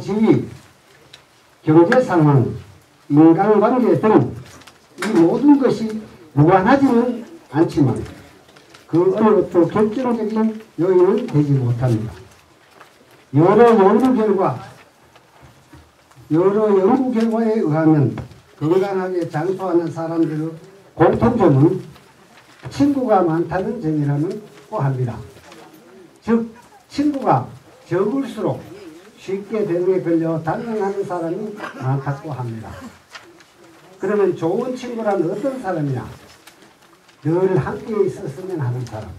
지위, 경제 상황, 인간관계 등 이 모든 것이 무관하지는 않지만 그 어느 것도 결정적인 요인은 되지 못합니다. 여러 연구 결과, 여러 연구 결과에 의하면 건강하게 장수하는 사람들의 공통점은 친구가 많다는 점이라고 합니다. 즉, 친구가 적을수록 쉽게 병에 걸려 단명하는 사람이 많다고 합니다. 그러면 좋은 친구란 어떤 사람이냐? 늘 함께 있었으면 하는 사람.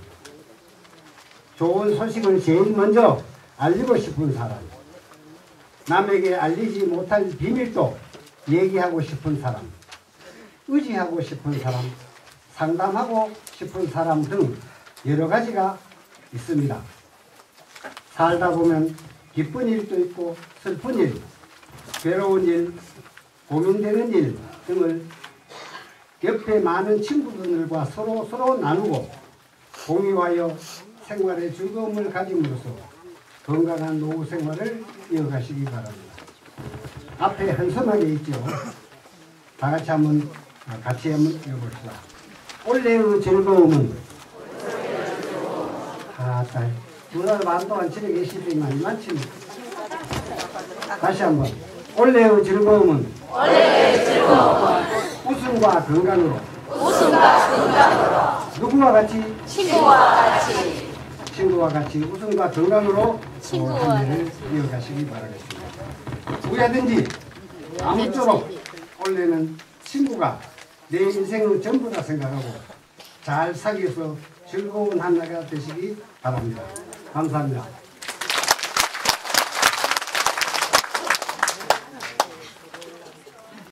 좋은 소식을 제일 먼저 알리고 싶은 사람. 남에게 알리지 못할 비밀도 얘기하고 싶은 사람. 의지하고 싶은 사람. 상담하고 싶은 사람 등 여러 가지가 있습니다. 살다 보면 기쁜 일도 있고 슬픈 일, 괴로운 일, 고민되는 일 등을 옆에 많은 친구들과 서로 서로 나누고 공유하여 생활의 즐거움을 가짐으로써 건강한 노후 생활을 이어가시기 바랍니다. 앞에 한선하게 있죠. 다 같이 한번 아, 같이 한번 읽어봅시다. 올해의 즐거움은 아따 두 달 반 동안 집에 계시더니만 많지 다시 한번. 올해의 즐거움은 웃음과 건강으로. 누구와 같이? 친구와 같이. 친구와 같이 웃음과 건강으로 친구와 해를 이어가시기 바라겠습니다. 누구야든지 아무쪼록 원래는 친구가 내 인생의 전부다 생각하고 잘 사귀어서 즐거운 한 해가 되시기 바랍니다. 감사합니 다.